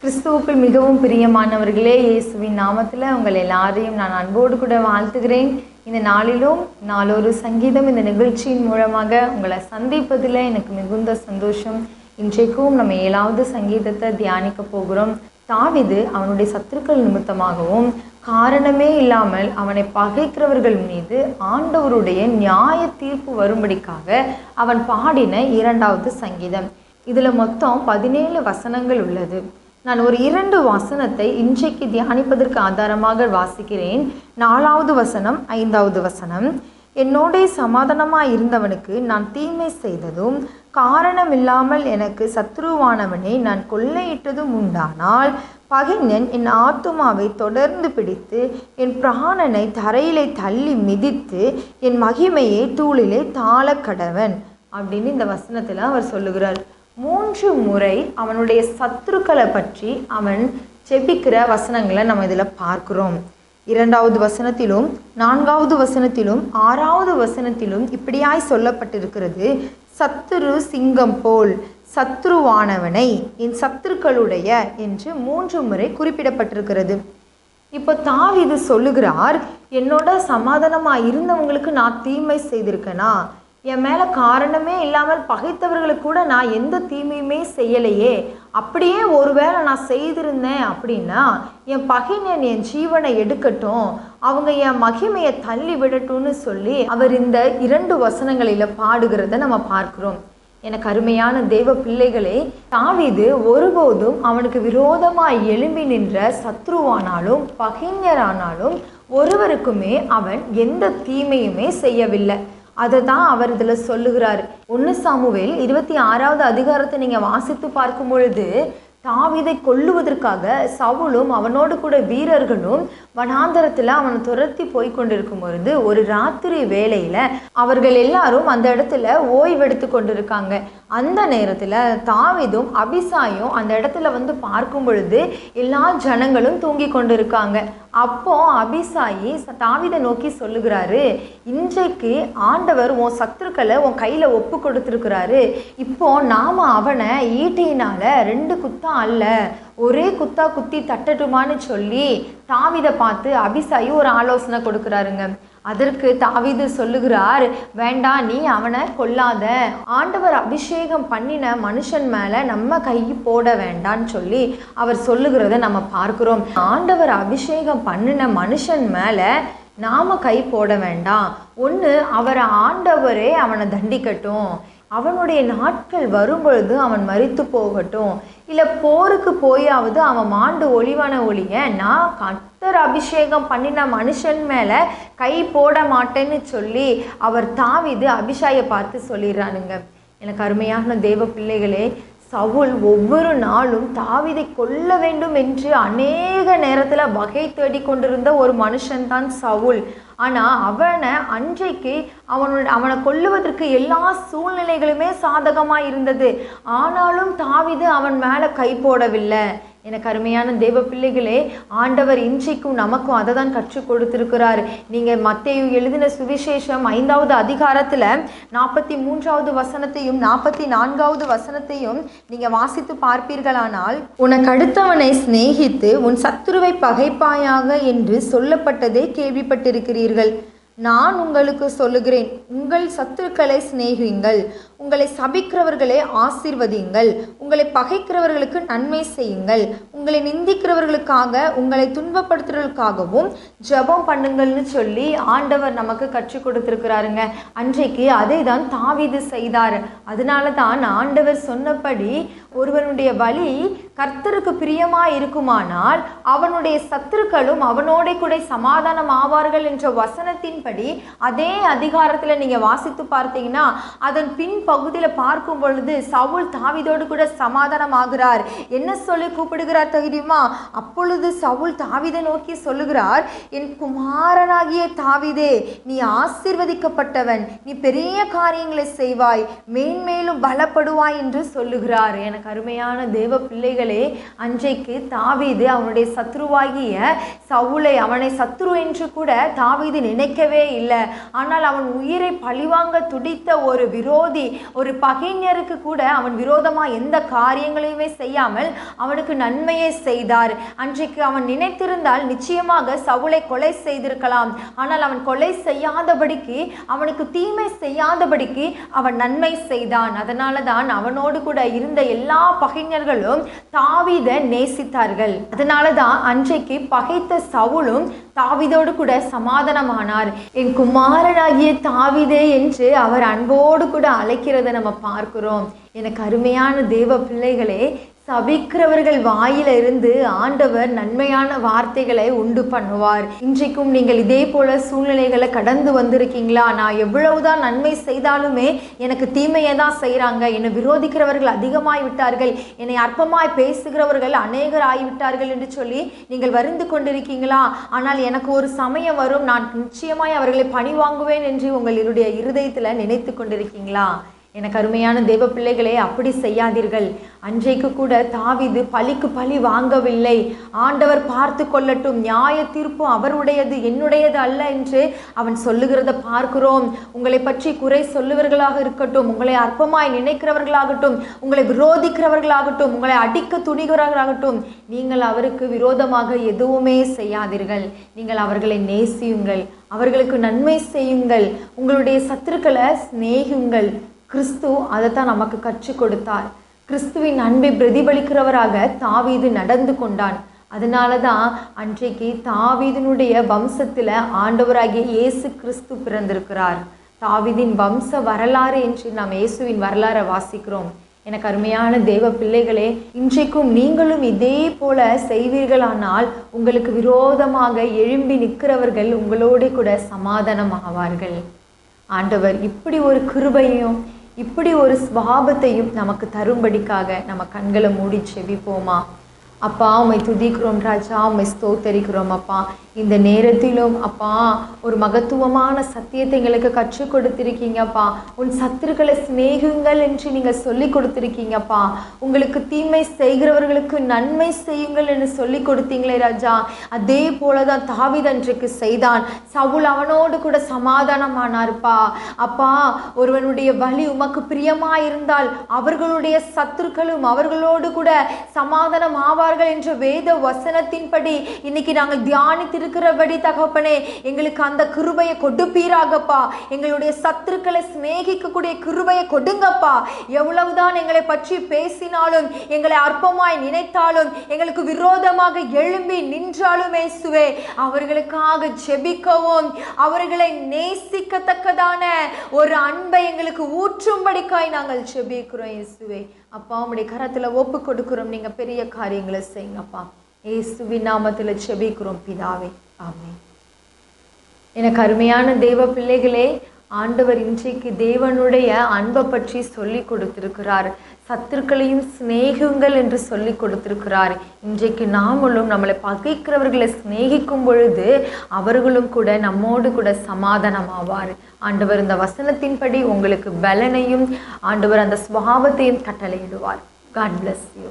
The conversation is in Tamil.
கிறிஸ்துவுக்குள் மிகவும் பிரியமானவர்களே இயேசுவின் நாமத்தில் உங்கள் எல்லாரையும் நான் அன்போடு கூட வாழ்த்துகிறேன். இந்த நாளிலும் நாளொரு சங்கீதம் இந்த நிகழ்ச்சியின் மூலமாக உங்களை சந்திப்பதில் எனக்கு மிகுந்த சந்தோஷம். இன்றைக்கும் நம்ம ஏழாவது சங்கீதத்தை தியானிக்க போகிறோம். தாவிது அவனுடைய சத்துருக்கள் நிமித்தமாகவும் காரணமே இல்லாமல் அவனை பகைக்கிறவர்கள் மீது ஆண்டவருடைய நியாய தீர்ப்பு வரும்படிக்காக அவன் பாடின இரண்டாவது சங்கீதம். இதில் மொத்தம் பதினேழு வசனங்கள் உள்ளது. நான் ஒரு இரண்டு வசனத்தை இன்றைக்கு தியானிப்பதற்கு ஆதாரமாக வாசிக்கிறேன். நாலாவது வசனம் ஐந்தாவது வசனம். என்னோடே சமாதானமாக இருந்தவனுக்கு நான் தீமை செய்ததும் காரணமில்லாமல் எனக்கு சத்ருவானவனை நான் கொள்ளையிட்டதும் உண்டானால் பகைஞன் என் ஆத்துமாவை தொடர்ந்து பிடித்து என் பிராணனை தரையிலே தள்ளி மிதித்து என் மகிமையை தூளிலே தாழ கடவன் அப்படின்னு இந்த வசனத்தில் அவர் சொல்லுகிறார். மூன்று முறை அவனுடைய சத்துருக்களை பற்றி அவன் செபிக்கிற வசனங்களை நம்ம இதில் பார்க்குறோம். இரண்டாவது வசனத்திலும் நான்காவது வசனத்திலும் ஆறாவது வசனத்திலும் இப்படியாய் சொல்லப்பட்டிருக்கிறது. சத்துரு சிங்கம் போல் சத்ருவானவனை என் சத்துருக்களுடைய என்று மூன்று முறை குறிப்பிடப்பட்டிருக்கிறது. இப்போ தாவிது சொல்லுகிறார் என்னோட சமாதானமாக இருந்தவங்களுக்கு நான் தீமை செய்திருக்கேனா? என் மேலே காரணமே இல்லாமல் பகைத்தவர்களுக்கு கூட நான் எந்த தீமையுமே செய்யலையே. அப்படியே ஒருவேளை நான் செய்திருந்தேன் அப்படின்னா என் பகைஞன் என் ஜீவனை எடுக்கட்டும் அவங்க என் மகிமையை தள்ளி விடட்டும்னு சொல்லி அவர் இந்த இரண்டு வசனங்களில் பாடுகிறத நம்ம பார்க்கிறோம். எனக்கு அருமையான தெய்வ பிள்ளைகளே தாவிது ஒருபோதும் அவனுக்கு விரோதமாய் எழும்பி நின்ற சத்ருவானாலும் பகைஞரானாலும் ஒருவருக்குமே அவன் எந்த தீமையுமே செய்யவில்லை. அதை தான் அவர் இதில் சொல்லுகிறார். ஒன்று சாமுவேல் இருபத்தி ஆறாவது அதிகாரத்தை நீங்கள் வாசித்து பார்க்கும் பொழுது தாவிதை கொல்லுவதற்காக சவுலும் அவனோடு கூட வீரர்களும் வனாந்தரத்தில் அவனை துரத்தி போய் கொண்டிருக்கும் பொழுது ஒரு ராத்திரி வேளையில் அவர்கள் எல்லாரும் அந்த இடத்துல ஓய்வெடுத்து கொண்டிருக்காங்க. அந்த நேரத்தில் தாவிதும் அபிசாயும் அந்த இடத்துல வந்து பார்க்கும் பொழுது எல்லா ஜனங்களும் தூங்கி கொண்டிருக்காங்க. அப்போ அபிசாயி தாவிதை நோக்கி சொல்லுகிறாரு இன்றைக்கு ஆண்டவர் உன் சத்துருக்களை உன் கையில் ஒப்பு கொடுத்துருக்கிறாரு. இப்போ நாம் அவனை ஈட்டியினால் ரெண்டு குத்தா அல்ல ஒரே குத்தா குத்தி தட்டட்டுமான்னு சொல்லி தாவிதை பார்த்து அபிசாயி ஒரு ஆலோசனை கொடுக்குறாருங்க. அதற்கு தாவிது சொல்லுகிறார் வேண்டாம் நீ அவனை கொல்லாத. ஆண்டவர் அபிஷேகம் பண்ணின மனுஷன் மேலே நம்ம கை போட வேண்டான்னு சொல்லி அவர் சொல்லுகிறத நம்ம பார்க்கிறோம். ஆண்டவர் அபிஷேகம் பண்ணின மனுஷன் மேலே நாம கை போட வேண்டாம். ஒன்று அவரை ஆண்டவரே அவனை தண்டிக்கட்டும். அவனுடைய நாட்கள் வரும்பொழுது அவன் மறித்து போகட்டும். இல்லை போருக்கு போயாவது அவன் மாண்டு ஒளிவான ஒளிய நான் கத்தர் அபிஷேகம் பண்ணின மனுஷன் மேலே கை போட மாட்டேன்னு சொல்லி அவர் தாவிது அபிஷாயை பார்த்து சொல்லிடுறானுங்க. எனக்கு அருமையான தேவ பிள்ளைகளே சவுல் ஒவ்வொரு நாளும் தாவிதை கொல்ல வேண்டும் என்று அநேக நேரத்தில் வகை தேடி கொண்டிருந்த ஒரு மனுஷன்தான் சவுல். ஆனால் அவனை அன்றைக்கு அவனோட அவனை கொல்லுவதற்கு எல்லா சூழ்நிலைகளுமே சாதகமாக இருந்தது ஆனாலும் தாவிது அவன் மேலே கை போடவில்லை. எனக்கு அருமையான தேவ பிள்ளைகளே ஆண்டவர் இன்றைக்கும் நமக்கும் அதை தான் கற்றுக் கொடுத்திருக்கிறார். நீங்கள் மத்தேயு எழுதின சுவிசேஷம் ஐந்தாவது அதிகாரத்தில் நாற்பத்தி மூன்றாவது வசனத்தையும் நாற்பத்தி நான்காவது வசனத்தையும் நீங்கள் வாசித்து பார்ப்பீர்களானால் உனக்கு அடுத்தவனை சிநேகித்து உன் சத்துருவை பகைப்பாயாக என்று சொல்லப்பட்டதே கேள்விப்பட்டிருக்கிறீர்கள். நான் உங்களுக்கு சொல்லுகிறேன் உங்கள் சத்துருக்களை சிநேகியுங்கள் உங்களை சபிக்கிறவர்களை ஆசிர்வதியுங்கள் உங்களை பகைக்கிறவர்களுக்கு நன்மை செய்யுங்கள் உங்களை நிந்திக்கிறவர்களுக்காக உங்களை துன்பப்படுத்துறவர்களுக்காகவும் ஜெபம் பண்ணுங்கள்னு சொல்லி ஆண்டவர் நமக்கு கற்றுக் கொடுத்துருக்கிறாருங்க. அன்றைக்கு அதை தான் தாவிது செய்தார். அதனால தான் ஆண்டவர் சொன்னபடி ஒருவனுடைய வழி கர்த்தருக்கு பிரியமாக இருக்குமானால் அவனுடைய சத்துருக்களும் அவனோட கூட சமாதானம் ஆவார்கள் என்ற வசனத்தின்படி அதே அதிகாரத்தில் நீங்கள் வாசித்து பார்த்தீங்கன்னா அதன் பின் பகுதியில் பார்க்கும் பொழுது சவுல் தாவிதோடு கூட சமாதானம் ஆகிறார் என்ன சொல்லி கூப்பிடுகிறார் தெரியுமா? அப்பொழுது சவுல் தாவிதை நோக்கி சொல்லுகிறார் என் குமாரனாகிய தாவிதே நீ ஆசீர்வதிக்கப்பட்டவன். நீ பெரிய காரியங்களை செய்வாய். மேன்மேலும் பலப்படுவாய் என்று சொல்லுகிறார். எனக்கு அருமையான தேவ பிள்ளைகளே அன்றைக்கு தாவீது அவனுடைய சத்ருவாகிய சவுளை அவனை சத்ரு என்று கூட தாவீது நினைக்கவே இல்லை. ஆனால் அவன் உயிரை பழிவாங்க துடித்த ஒரு விரோதி ஒரு பகைஞருக்கு கூட அவன் விரோதமாக எந்த காரியங்களையுமே செய்யாமல் அவனுக்கு நன்மையை செய்தார். அன்றைக்கு அவன் நினைத்திருந்தால் நிச்சயமாக சவுளை கொலை செய்திருக்கலாம். ஆனால் அவன் கொலை செய்யாதபடிக்கு அவனுக்கு தீமை செய்யாதபடிக்கு அவன் நன்மை செய்தான். அதனால தான் அவனோடு கூட இருந்த எல்லா எல்லா பகைஞர்களும் தாவீதை நேசித்தார்கள். அதனால தான் அன்றைக்கு பகைத்த சவுலும் தாவிதோடு கூட சமாதானமானார். என் குமாரனாகிய தாவிதே என்று அவர் அன்போடு கூட அழைக்கிறதை நம்ம பார்க்கிறோம். எனக்கு அருமையான தேவ பிள்ளைகளே சபிக்கிறவர்கள் வாயிலிருந்து ஆண்டவர் நன்மையான வார்த்தைகளை உண்டு பண்ணுவார். இன்றைக்கும் நீங்கள் இதே போல சூழ்நிலைகளை கடந்து வந்திருக்கீங்களா? நான் எவ்வளவுதான் நன்மை செய்தாலுமே எனக்கு தீமையை தான் செய்கிறாங்க என்னை விரோதிக்கிறவர்கள் அதிகமாய் விட்டார்கள். என்னை அற்பமாய் பேசுகிறவர்கள் அநேகர் ஆகிவிட்டார்கள் என்று சொல்லி நீங்கள் வருந்து கொண்டிருக்கீங்களா? ஆனால் எனக்கு ஒரு சமயம் வரும். நான் நிச்சயமாய் அவர்களை பணி வாங்குவேன் என்று உங்களுடைய இருதயத்தில் நினைத்து கொண்டிருக்கீங்களா? எனக்கு அருமையான தேவ பிள்ளைகளே அப்படி செய்யாதீர்கள். அன்றைக்கு கூட தாவிது பழிக்கு பழி வாங்கவில்லை. ஆண்டவர் பார்த்து கொள்ளட்டும். நியாய தீர்ப்பு அவருடையது என்னுடையது அல்ல என்று அவன் சொல்லுகிறத பார்க்கிறோம். உங்களை பற்றி குறை சொல்லுவர்களாக இருக்கட்டும். உங்களை அற்பமாய் நினைக்கிறவர்களாகட்டும். உங்களை விரோதிக்கிறவர்களாகட்டும். உங்களை அடிக்க துணிகிறவர்களாகட்டும். நீங்கள் அவருக்கு விரோதமாக எதுவுமே செய்யாதீர்கள். நீங்கள் அவர்களை நேசியுங்கள். அவர்களுக்கு நன்மை செய்யுங்கள். உங்களுடைய சத்துருக்களை சிநேகியுங்கள். கிறிஸ்து அதைத்தான் நமக்கு கற்றுக் கொடுத்தார். கிறிஸ்துவின் அன்பை பிரதிபலிக்கிறவராக தாவீது நடந்து கொண்டான். அதனால தான் அன்றைக்கு தாவீதினுடைய வம்சத்தில் ஆண்டவராகிய இயேசு கிறிஸ்து பிறந்திருக்கிறார். தாவீதின் வம்ச வரலாறு என்று நாம் இயேசுவின் வரலாறை வாசிக்கிறோம். எனக்கு அருமையான தேவ பிள்ளைகளே இன்றைக்கும் நீங்களும் இதே போல செய்வீர்களானால் உங்களுக்கு விரோதமாக எழும்பி நிற்கிறவர்கள் உங்களோடு கூட சமாதானம் ஆவார்கள் ஆண்டவர் இப்படி ஒரு கிருபையும் இப்படி ஒரு ஸ்வாபத்தையும் நமக்கு தரும்படிக்காக நம்ம கண்களை மூடி செவிப்போமா அப்பா உம்மை துதிக்கிறோம் ராஜா உம்மை ஸ்தோத்தரிக்கிறோம் அப்பா. இந்த நேரத்திலும் அப்பா ஒரு மகத்துவமான சத்தியத்தை எங்களுக்கு கற்றுக் கொடுத்திருக்கீங்கப்பா உன் சத்துருக்களை சிநேகுங்கள் என்று நீங்கள் சொல்லி கொடுத்திருக்கீங்கப்பா உங்களுக்கு தீமை செய்கிறவர்களுக்கு நன்மை செய்யுங்கள் என்று சொல்லி கொடுத்தீங்களே ராஜா. அதே போல தான் தாவீது செய்தான். சவுல் அவனோடு கூட சமாதானமானார்ப்பா அப்பா. ஒருவனுடைய வழி உமக்கு பிரியமா இருந்தால் அவர்களுடைய சத்துருக்களும் அவர்களோடு கூட சமாதானம் ஆவார்கள் என்ற வேத வசனத்தின்படி இன்னைக்கு நாங்கள் தியானித்திருக்கிறபடி தகப்பனே எங்களுக்கு அந்த கிருபையை கொடுப்பீராகப்பா எங்களுடைய சத்துருக்களை சிநேகிக்கக்கூடிய கிருபையை கொடுங்கப்பா. எவ்வளவுதான் எங்களை பற்றி பேசினாலும் எங்களை அற்பமாய் நினைத்தாலும் எங்களுக்கு விரோதமாக எழும்பி நின்றாலும் ஏசுவே அவர்களுக்காக ஜெபிக்கவும். அவர்களை நேசிக்கத்தக்கதான ஒரு அன்பை எங்களுக்கு ஊற்றும்படிக்காய் நாங்கள் ஜெபிக்கிறோம் இயேசுவே. அப்பா உங்களுடைய கரத்தில் ஒப்பு கொடுக்குறோம். நீங்க பெரிய காரியங்களை செய்யுங்கப்பா இயேசுவின் நாமத்துல செபிக்கிறோம் பிதாவே. ஆமே எனக்கு அருமையான தெய்வ பிள்ளைகளே ஆண்டவர் இன்றைக்கு தேவனுடைய அன்பை பற்றி சொல்லி கொடுத்திருக்கிறார். சத்துருக்களையும் சிநேகுங்கள் என்று சொல்லி கொடுத்திருக்கிறார். இன்றைக்கு நாமளும் நம்மளை பகைக்கிறவர்களை சிநேகிக்கும் பொழுது அவர்களும் கூட நம்மோடு கூட சமாதானமாவார். ஆண்டவர் இந்த வசனத்தின்படி உங்களுக்கு பலனையும் ஆண்டவர் அந்த சுபாவத்தையும் கட்டளையிடுவார். God bless you